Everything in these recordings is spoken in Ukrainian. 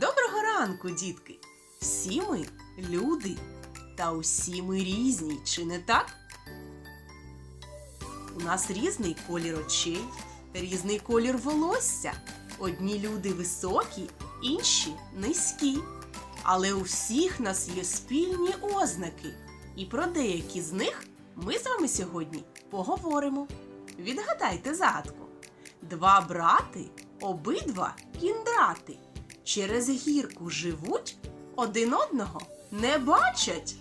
Доброго ранку, дітки! Всі ми люди, та усі ми різні, чи не так? У нас різний колір очей, різний колір волосся. Одні люди високі, інші низькі. Але у всіх нас є спільні ознаки, і про деякі з них ми з вами сьогодні поговоримо. Відгадайте загадку. Два брати, обидва кіндрати. Через гірку живуть, один одного не бачать.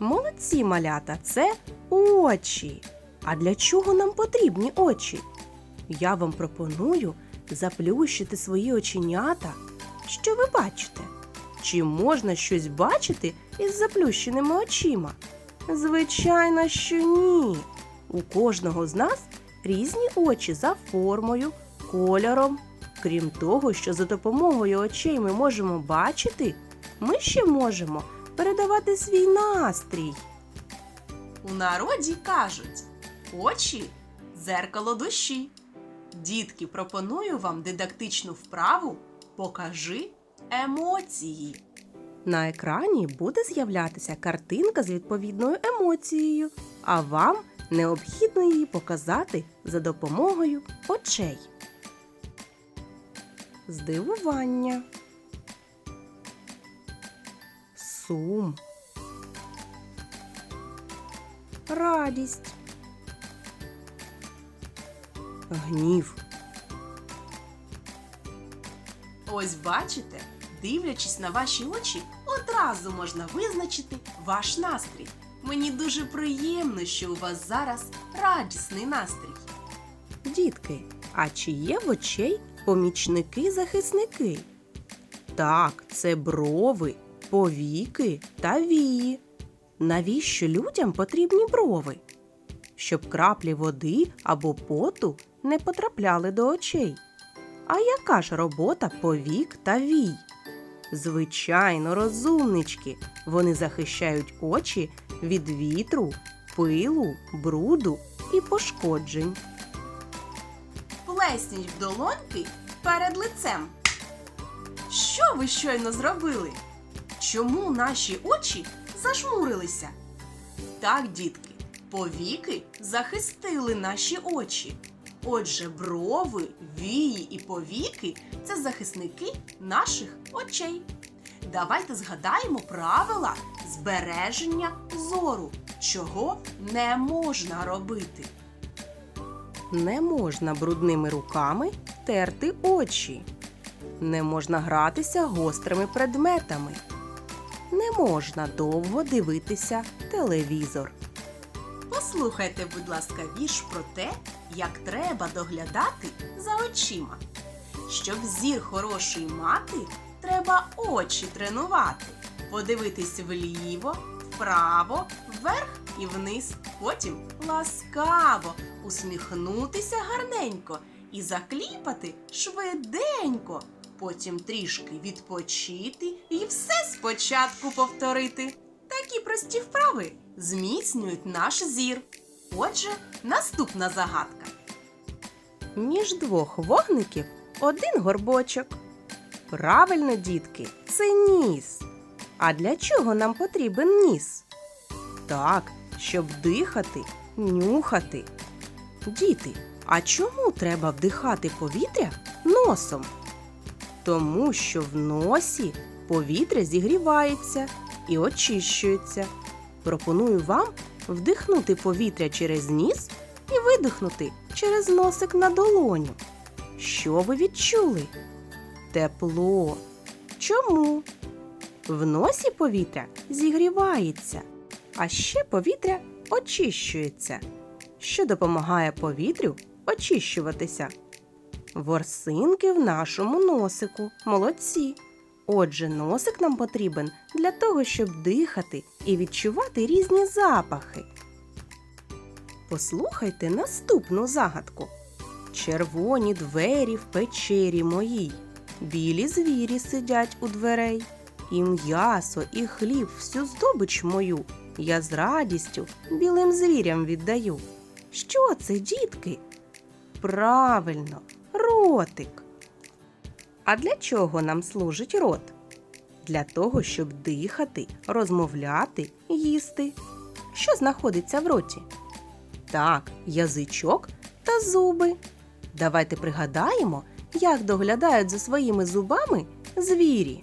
Молодці малята, це очі. А для чого нам потрібні очі? Я вам пропоную заплющити свої оченята. Що ви бачите? Чи можна щось бачити із заплющеними очима? Звичайно, що ні. У кожного з нас різні очі за формою, кольором. Крім того, що за допомогою очей ми можемо бачити, ми ще можемо передавати свій настрій. У народі кажуть очі дзеркало душі. Дітки, пропоную вам дидактичну вправу Покажи емоції. На екрані буде з'являтися картинка з відповідною емоцією, а вам необхідно її показати за допомогою очей. Здивування. Сум. Радість. Гнів. Ось бачите, дивлячись на ваші очі, одразу можна визначити ваш настрій. Мені дуже приємно, що у вас зараз радісний настрій. Дітки, а чи є в очей помічники-захисники? Так, це брови, повіки та вії. Навіщо людям потрібні брови? Щоб краплі води або поту не потрапляли до очей. А яка ж робота повік та вій? Звичайно, розумнички. Вони захищають очі від вітру, пилу, бруду і пошкоджень. Плесніть в долоньки перед лицем. Що ви щойно зробили? Чому наші очі зажмурилися? Так, дітки, повіки захистили наші очі. Отже, брови, вії і повіки це захисники наших очей. Давайте згадаємо правила збереження зору, чого не можна робити. Не можна брудними руками терти очі. Не можна гратися гострими предметами. Не можна довго дивитися телевізор. Послухайте, будь ласка, вірш про те, як треба доглядати за очима. Щоб зір хороший мати, треба очі тренувати. Подивитись вліво, вправо, вверх і вниз, потім ласкаво усміхнутися гарненько і закліпати швиденько. Потім трішки відпочити і все спочатку повторити. Такі прості вправи зміцнюють наш зір. Отже, наступна загадка. Між двох вогників один горбочок. Правильно, дітки, це ніс. А для чого нам потрібен ніс? Так, щоб дихати, нюхати. Діти, а чому треба вдихати повітря носом? Тому що в носі повітря зігрівається і очищується. Пропоную вам вдихнути повітря через ніс і видихнути через носик на долоню. Що ви відчули? Тепло. Чому? В носі повітря зігрівається, а ще повітря очищується, що допомагає повітрю очищуватися. Ворсинки в нашому носику. Молодці. Отже, носик нам потрібен для того, щоб дихати і відчувати різні запахи. Послухайте наступну загадку. Червоні двері в печері моїй, білі звірі сидять у дверей, і м'ясо, і хліб, всю здобич мою я з радістю білим звірям віддаю. Що це, дітки? Правильно, ротик. А для чого нам служить рот? Для того, щоб дихати, розмовляти, їсти. Що знаходиться в роті? Так, язичок та зуби. Давайте пригадаємо, як доглядають за своїми зубами звірі.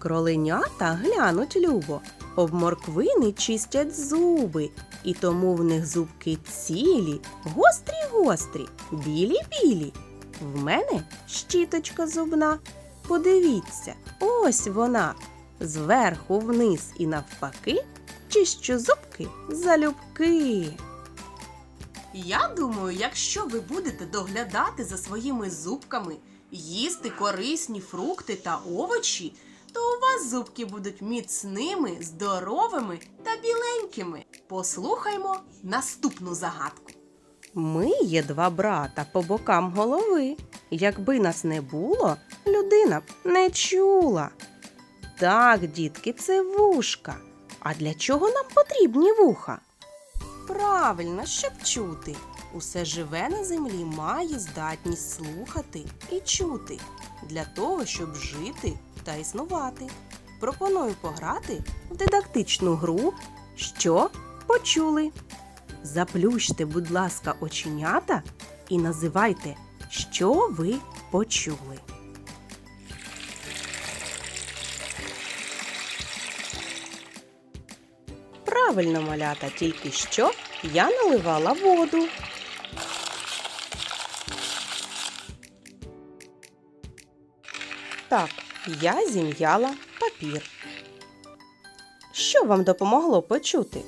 Кроленята глянуть любо, об морквини чистять зуби, і тому в них зубки цілі, гострі-гострі, білі-білі. В мене щіточка зубна. Подивіться, ось вона. Зверху вниз і навпаки, чищу зубки залюбки. Я думаю, якщо ви будете доглядати за своїми зубками, їсти корисні фрукти та овочі, то у вас зубки будуть міцними, здоровими та біленькими. Послухаймо наступну загадку. Ми є два брата по бокам голови. Якби нас не було, людина б не чула. Так, дітки, це вушка. А для чого нам потрібні вуха? Правильно, щоб чути. Усе живе на землі має здатність слухати і чути для того, щоб жити та існувати. Пропоную пограти в дидактичну гру, що почули. Заплющте, будь ласка, оченята і називайте, що ви почули. Правильно, малята, тільки що я наливала воду. Так, я зім'яла папір. Що вам допомогло почути?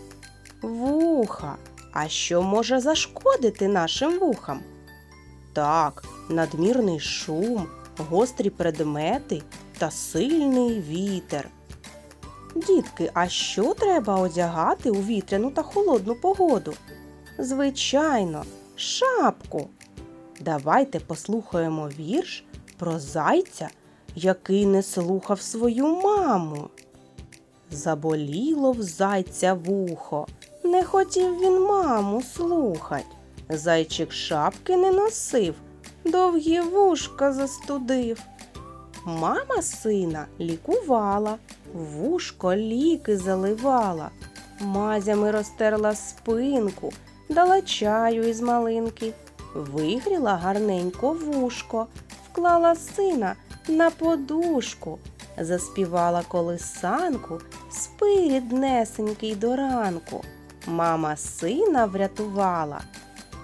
Вуха. А що може зашкодити нашим вухам? Так, надмірний шум, гострі предмети та сильний вітер. Дітки, а що треба одягати у вітряну та холодну погоду? Звичайно, шапку. Давайте послухаємо вірш про зайця, який не слухав свою маму. Заболіло в зайця вухо, не хотів він маму слухать. Зайчик шапки не носив, довгі вушка застудив. Мама сина лікувала, вушко ліки заливала, мазями розтерла спинку, дала чаю із малинки, вигріла гарненько вушко, вклала сина на подушку, заспівала колисанку, спи, ріднесенький до ранку. Мама сина врятувала,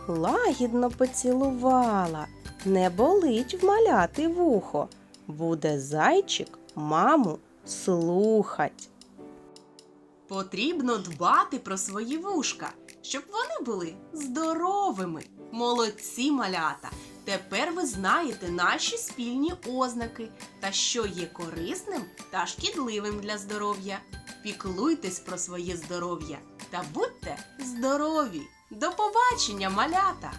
лагідно поцілувала, не болить вмаляти вухо, буде зайчик маму слухать. Потрібно дбати про свої вушка, щоб вони були здоровими. Молодці малята! Тепер ви знаєте наші спільні ознаки та що є корисним та шкідливим для здоров'я. Піклуйтесь про своє здоров'я та будьте здорові! До побачення, малята!